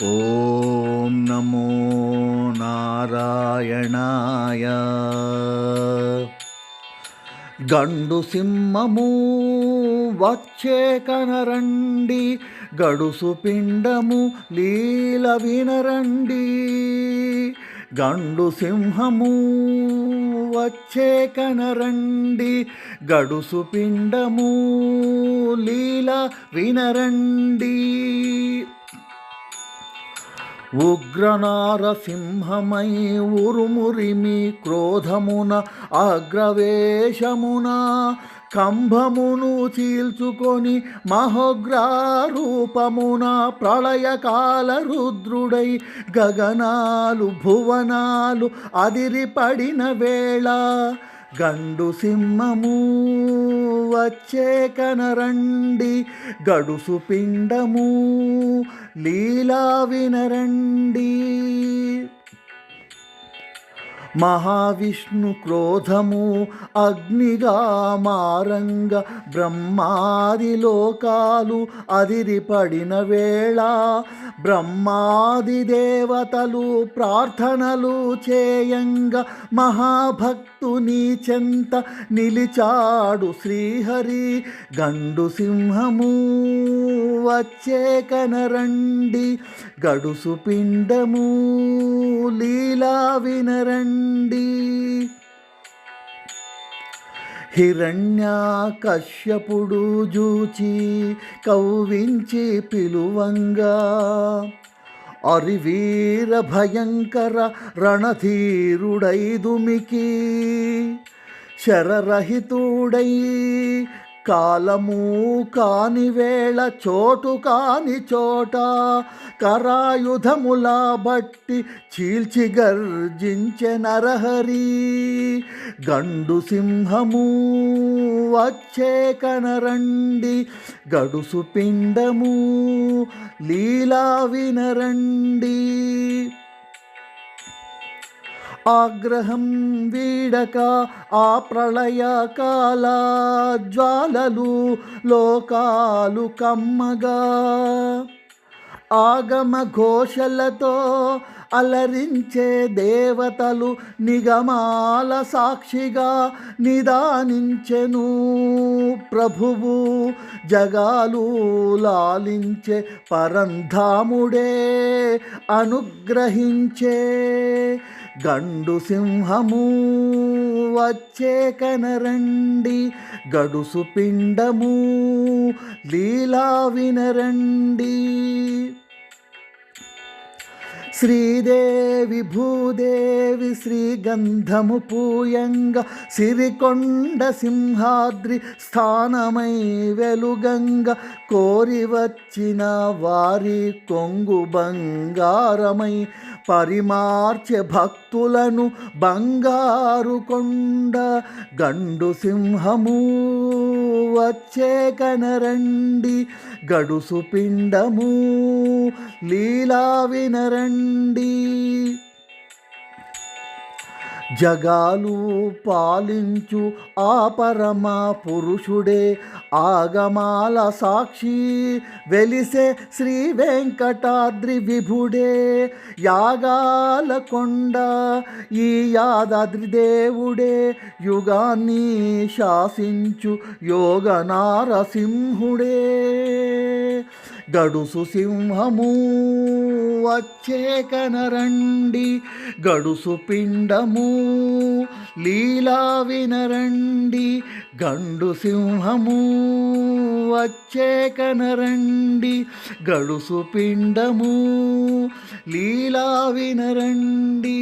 ॐ नमो నారాయణాయ గండు సింహము వచ్చే కనరండి గడుసు పిండము లీల వినరండి గండు సింహము వచ్చే కనరండి గడుసు పిండము లీల వినరండి ఉగ్రనారసింహమై ఉరుమురిమి క్రోధమున అగ్రవేశమున కంభమును చీల్చుకొని మహోగ్రారూపమున ప్రళయకాల రుద్రుడై గగనాలు భువనాలు అదిరిపడిన వేళ గండు సింహము వచ్చే కనరండి గడుసు పిండము లీలా వినరండి. మహావిష్ణు క్రోధము అగ్నిగా మారంగ బ్రహ్మాది లోకాలు అదిరిపడిన వేళ బ్రహ్మాది దేవతలు ప్రార్థనలు చేయంగ మహాభక్తుని చెంత నిలిచాడు శ్రీహరి. గండు సింహము వచ్చే కనరండి గడుసు పిండము లీలా వినరండి. హిరణ్యాకశ్యపుడు జూచి కౌవించి పిలువంగా. అరివీర భయంకర రణధీరుడైదుమికి. శరరహితుడై కాలము కాని వేళ చోటు కాని చోట కరాయుధముల బట్టి చీల్చి గర్జించె నరహరి. గండు సింహము వచ్చే కనరండి గడుసు పిండము లీలా వినరండి ఆగ్రహం వీడక ఆ ప్రళయ కాల జ్వాలలు లోకాలు కమ్మగా. ఆగమ ఘోషలతో అలరించే దేవతలు నిగమాల సాక్షిగా నిదానించెను. ప్రభువు జగాలు లాలించే పరంధాముడే అనుగ్రహించే గండు సింహము వచ్చే కనరండి గడుసు పిండము లీలా వినరండి. శ్రీదేవి భూదేవి శ్రీగంధము పూయంగ సిరికొండ సింహాద్రి స్థానమై వెలుగంగ కోరి వచ్చిన వారి కొంగు బంగారమై పరిమార్చె భక్తులను బంగారు కొండ గండు సింహము వచ్చే కనరండి గడుసు పిండము లీలా వినరండి. జగాలు పాలించు ఆ పరమ పురుషుడే. ఆగమాల సాక్షి వెలిసే శ్రీ వెంకటాద్రి విభుడే. యాగాల కొండ ఈ యాదాద్రి దేవుడే. యుగాన్ని శాసించు యోగ నారసింహుడే గడుసు సింహము వచ్చేకనరండి గడుసు పిండము లీలా వినరండి గండు సింహము. వచ్చేకనరండి గడుసు పిండము లీలా వినరండి.